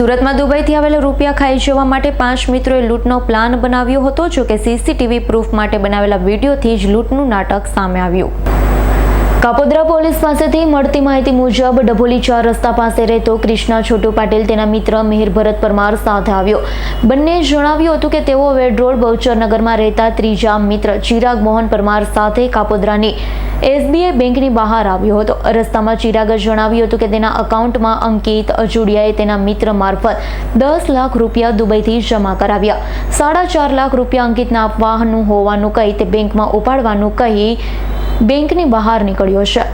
સુરતમાં દુબઈથી આવેલો રૂપિયા ખાઈ જવા માટે પાંચ મિત્રોએ લૂંટનો પ્લાન બનાવ્યો હતો, જો કે સીસીટીવી પ્રૂફ માટે બનાવેલા વિડીયોથી જ લૂંટનું નાટક સામે આવ્યું. કાપોદ્રા પોલીસ પાસેથી મળતી માહિતી મુજબ ડભોલી ચાર રસ્તા પાસે રહેતો કૃષ્ણા છોટુ પાટીલ તેના મિત્ર મિહિર ભરત પરમાર સાથે આવ્યો. બંને જણાવ્યું હતું કે તેઓ વેડરોડ બહુચરનગરમાં રહેતા ત્રીજા મિત્ર ચિરાગ મોહન પરમાર સાથે કાપોદ્રાની એસબીઆઈ બેંકની બહાર આવ્યો હતો. રસ્તામાં ચિરાગે જણાવ્યું હતું કે તેના અકાઉન્ટમાં અંકિત અજુડિયાએ તેના મિત્ર મારફત દસ લાખ રૂપિયા દુબઈથી જમા કરાવ્યા. સાડા ચાર લાખ રૂપિયા અંકિતના આપવાનું હોવાનું કહી તે બેંકમાં ઉપાડવાનું કહી બેંકની બહાર નીકળ્યો છે.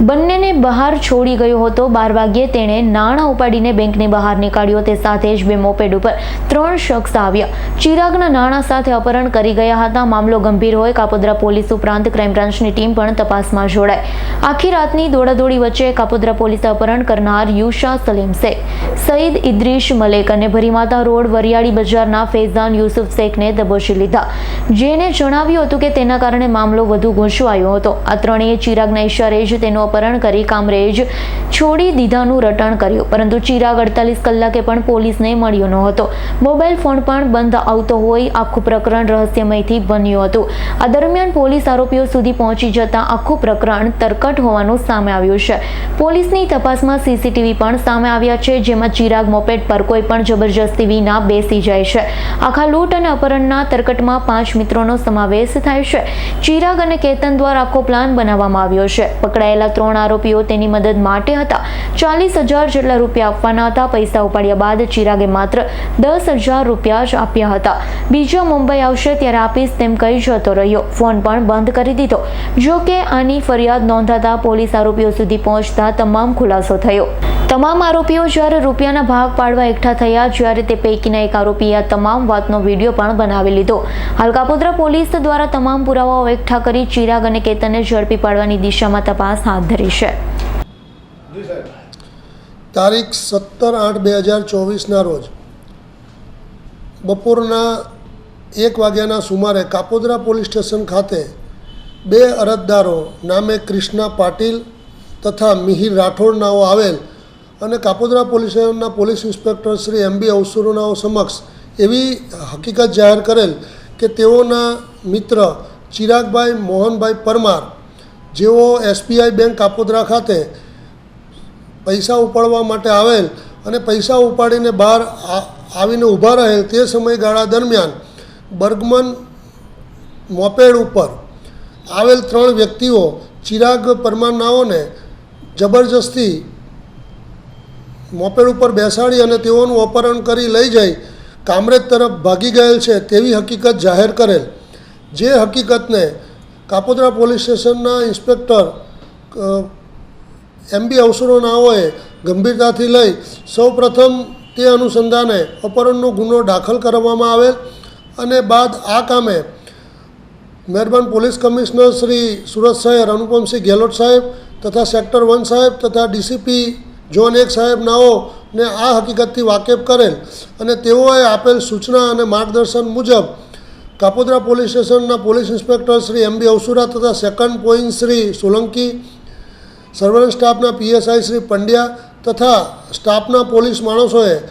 બંનેને બહાર છોડી ગયો હતો. બાર વાગ્યે તેણે નાણાં ઉપાડીને બેંકની બહાર નીકાળ્યો. તે સાથે જ બે મોપેડ ઉપર ત્રણ શખ્સ આવ્યા. ચિરાગના નાણાં સાથે અપહરણ કરી ગયા હતા. મામલો ગંભીર હોય કાપોદ્રા પોલીસ ઉપરાંત ક્રાઇમ બ્રાન્ચની ટીમ પણ તપાસમાં જોડાય. આખી રાતની દોડાદોડી વચ્ચે કાપોદ્રા પોલીસે અપહરણ કરનાર યુશા સલીમ શેખ, સઈદ ઇદ્રીશ મલેક અને ભરીમાતા રોડ વરિયાળી બજારના ફેઝાન યુસુફ શેખને દબોચી લીધા. જેને જણાવ્યું હતું કે તેના કારણે મામલો વધુ ગૂંચવાયો હતો. આ ત્રણેય ચિરાગના ઇશારે જ તેનું અપહરણ કરી કામરેજ છોડી દીધાનું રટણ કર્યું. પરંતુ ચિરાગ અડતાલીસ કલાકે પણ પોલીસને મળ્યો ન હતો. મોબાઈલ ફોન પણ બંધ આવતો હોય આખું પ્રકરણ રહસ્યમયથી બન્યું હતું. આ દરમિયાન પોલીસ આરોપીઓ સુધી પહોંચી જતાં આખું પ્રકરણ તરકટ હોવાનું સામે આવ્યું છે. પોલીસની તપાસમાં સીસીટીવી પણ સામે આવ્યા છે, જેમાં ચિરાગ મોપેડ પર કોઈ પણ જબરજસ્તી વિના બેસી જાય છે. આખા લૂંટ અને અપહરણના તરકટમાં પાંચ મિત્રોનો સમાવેશ થાય છે. ચિરાગ અને કેતન દ્વારા આખો પ્લાન બનાવવામાં આવ્યો છે. પકડાયેલા ત્રણ આરોપીઓ તેની મદદ માટે હતા. ચાલીસ હજાર જેટલા રૂપિયા આપવાના હતા. પૈસા ઉપાડ્યા બાદ ચિરાગે માત્ર દસ હજાર રૂપિયા જ આપ્યા હતા. બીજો મુંબઈ આવશે ત્યારે આપીશ તેમ કહી જતો રહ્યો. ફોન પણ બંધ કરી દીધો. જો કે આની ફરિયાદ નોંધાતા પોલીસ આરોપીઓ સુધી પહોંચતા તમામ ખુલાસો થયો. તમામ આરોપીઓ જ્યારે રૂપિયાના ભાગ પાડવા એકઠા થયા, જ્યારે તે પૈકીના એક આરોપીએ આ તમામ વાતનો વીડિયો પણ બનાવી લીધો. હાલ કાપોદ્રા પોલીસ દ્વારા તમામ પુરાવાઓ એકઠા કરી ચિરાગ અને કેતનને ઝડપી પાડવાની દિશામાં તપાસ હાથ ધરી છે. તારીખ સત્તર આઠ બે હજાર ચોવીસના રોજ બપોરના એક વાગ્યાના સુમારે કાપોદ્રા પોલીસ સ્ટેશન ખાતે બે અરજદારો નામે ક્રિષ્ના પાટીલ તથા મિહિર રાઠોડ નાઓ આવેલ અને કાપોદ્રા પોલીસ સ્ટેશનના police inspector Shri M B અવસરોનાઓ સમક્ષ એવી હકીકત જાહેર કરેલ કે તેઓના મિત્ર ચિરાગભાઈ મોહનભાઈ પરમાર, જેઓ એસબીઆઈ બેંક કાપોદ્રા ખાતે પૈસા ઉપાડવા માટે આવેલ અને પૈસા ઉપાડીને બહાર આવીને ઊભા રહેલ તે સમયગાળા દરમિયાન બર્ગમન મોપેડ ઉપર આવેલ ત્રણ વ્યક્તિઓ ચિરાગ પરમારનાઓને જબરજસ્તી મોપેડ ઉપર બેસાડી અને તેઓનું અપહરણ કરી લઈ જઈ કામરેજ તરફ ભાગી ગયેલ છે તેવી હકીકત જાહેર કરેલ. જે હકીકતને કાપોદ્રા પોલીસ સ્ટેશનના ઇન્સ્પેક્ટર એમ બી અવસરોનાઓએ ગંભીરતાથી લઈ સૌપ્રથમ તે અનુસંધાને અપહરણનો ગુનો દાખલ કરવામાં આવેલ અને બાદ આ કામે મહેરબાન પોલીસ કમિશનર શ્રી સુરત શહેર અનુપમસિંહ ગેહલોત સાહેબ તથા સેક્ટર વન સાહેબ તથા ડીસીપી ઝોન એક સાહેબ નાઓને આ હકીકતથી વાકેફ કરેલ અને તેઓએ આપેલ સૂચના અને માર્ગદર્શન મુજબ કાપોદ્રા પોલીસ સ્ટેશનના police inspector Shri M B અવસુરા તથા second point Shri Solanki, surveillance સ્ટાફના પીએસઆઈ શ્રી પંડ્યા તથા સ્ટાફના પોલીસ માણસોએ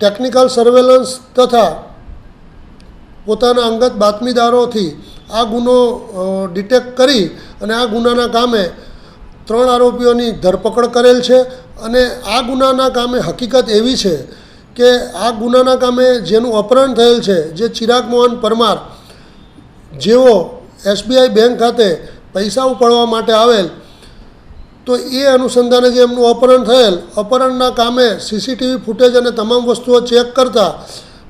ટેકનિકલ સર્વેલન્સ તથા પોતાના અંગત બાતમીદારોથી આ ગુનો ડિટેક્ટ કરી અને આ ગુનાના કામે ત્રણ આરોપીઓની ધરપકડ કરેલ છે અને આ ગુનાના કામે હકીકત એવી છે કે આ ગુનાના કામે જેનું અપહરણ થયેલ છે, જે ચિરાગ મોહન પરમાર, જેઓ એસબીઆઈ બેંક ખાતે પૈસા ઉપાડવા માટે આવેલ, તો એ અનુસંધાને જે એમનું અપહરણ થયેલ, અપહરણના કામે સીસીટીવી ફૂટેજ અને તમામ વસ્તુઓ ચેક કરતા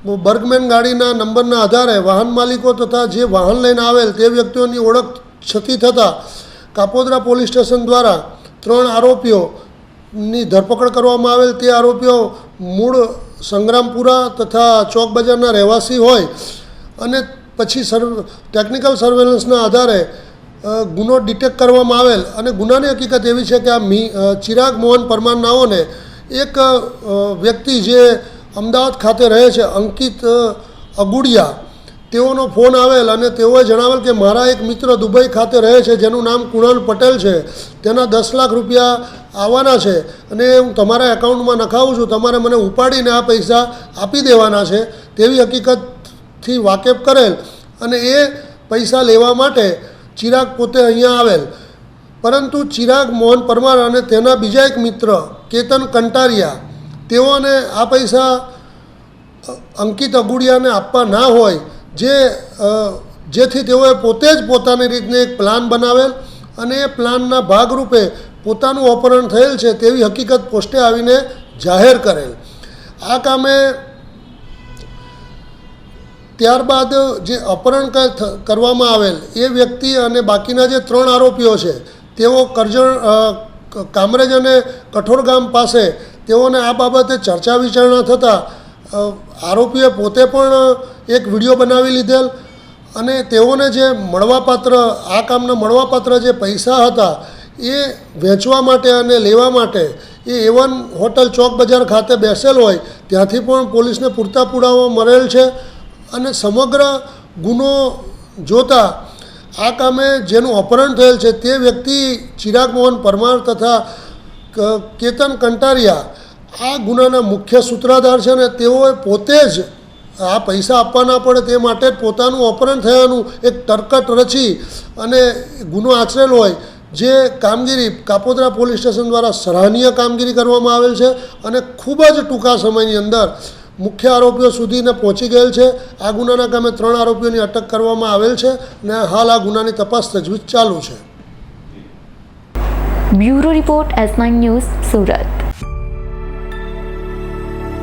બર્ગમેન ગાડીના નંબરના આધારે વાહન માલિકો તથા જે વાહન લઈને આવેલ તે વ્યક્તિઓની ઓળખ છતી થતાં કાપોદ્રા પોલીસ સ્ટેશન દ્વારા ત્રણ આરોપીઓની ધરપકડ કરવામાં આવેલ. તે આરોપીઓ મૂળ સંગ્રામપુરા તથા ચોક બજારના રહેવાસી હોય અને પછી સર્વ ટેકનિકલ સર્વેલન્સના આધારે ગુનો ડિટેક્ટ કરવામાં આવેલ. અને ગુનાની હકીકત એવી છે કે આ મી ચિરાગ મોહન પરમાર નાઓને એક વ્યક્તિ જે અમદાવાદ ખાતે રહે છે, અંકિત અગુડિયા તેઓનો ફોન આવેલ અને તેઓએ જણાવેલ કે મારા એક મિત્ર દુબઈ ખાતે રહે છે, જેનું નામ કુણાલ પટેલ છે. તેના દસ લાખ રૂપિયા આવવાના છે અને હું તમારા એકાઉન્ટમાં નખાવું છું. તમારે મને ઉપાડીને આ પૈસા આપી દેવાના છે. તેવી હકીકતથી વાકેફ કરેલ અને એ પૈસા લેવા માટે ચિરાગ પોતે અહીંયા આવેલ. પરંતુ ચિરાગ, મોહન પરમાર અને તેના બીજા એક મિત્ર, કેતન કંટારિયા, તેઓને આ પૈસા અંકિત અગુડિયાને આપવા ના હોય જે જેથી તેઓએ પોતે જ પોતાની રીતને એક પ્લાન બનાવેલ અને એ પ્લાનના ભાગરૂપે પોતાનું અપહરણ થયેલ છે તેવી હકીકત પોસ્ટે આવીને જાહેર કરેલ. આ કામે ત્યારબાદ જે અપહરણ કરવામાં આવેલ એ વ્યક્તિ અને બાકીના જે ત્રણ આરોપીઓ છે, તેઓ કરજણ કામરેજ અને કઠોર ગામ પાસે તેઓને આ બાબતે ચર્ચા વિચારણા થતાં આરોપીએ પોતે પણ એક વીડિયો બનાવી લીધેલ અને તેઓને જે મળવાપાત્ર, આ કામના મળવાપાત્ર જે પૈસા હતા એ વેચવા માટે અને લેવા માટે એ એવન હોટલ ચોક બજાર ખાતે બેસેલ હોય, ત્યાંથી પણ પોલીસને પૂરતા પુરાવા મળેલ છે અને સમગ્ર ગુનો જોતા આ કામે જેનું અપહરણ થયેલ છે તે વ્યક્તિ ચિરાગ મોહન પરમાર તથા કેતન કંટારિયા આ ગુનાના મુખ્ય સૂત્રધાર છે અને તેઓએ પોતે જ આ પૈસા આપવાના પડે તે માટે જ પોતાનું અપહરણ થયાનું એક તરકટ રચી અને ગુનો આચરેલો હોય, જે કામગીરી કાપોદ્રા પોલીસ સ્ટેશન દ્વારા સરાહનીય કામગીરી કરવામાં આવેલ છે અને ખૂબ જ ટૂંકા સમયની અંદર મુખ્ય આરોપીઓ સુધીને પહોંચી ગયેલ છે. આ ગુનાના કામે ત્રણ આરોપીઓની અટક કરવામાં આવેલ છે અને હાલ આ ગુનાની તપાસ તજવીજ ચાલુ છે. Bureau report S nine news Surat.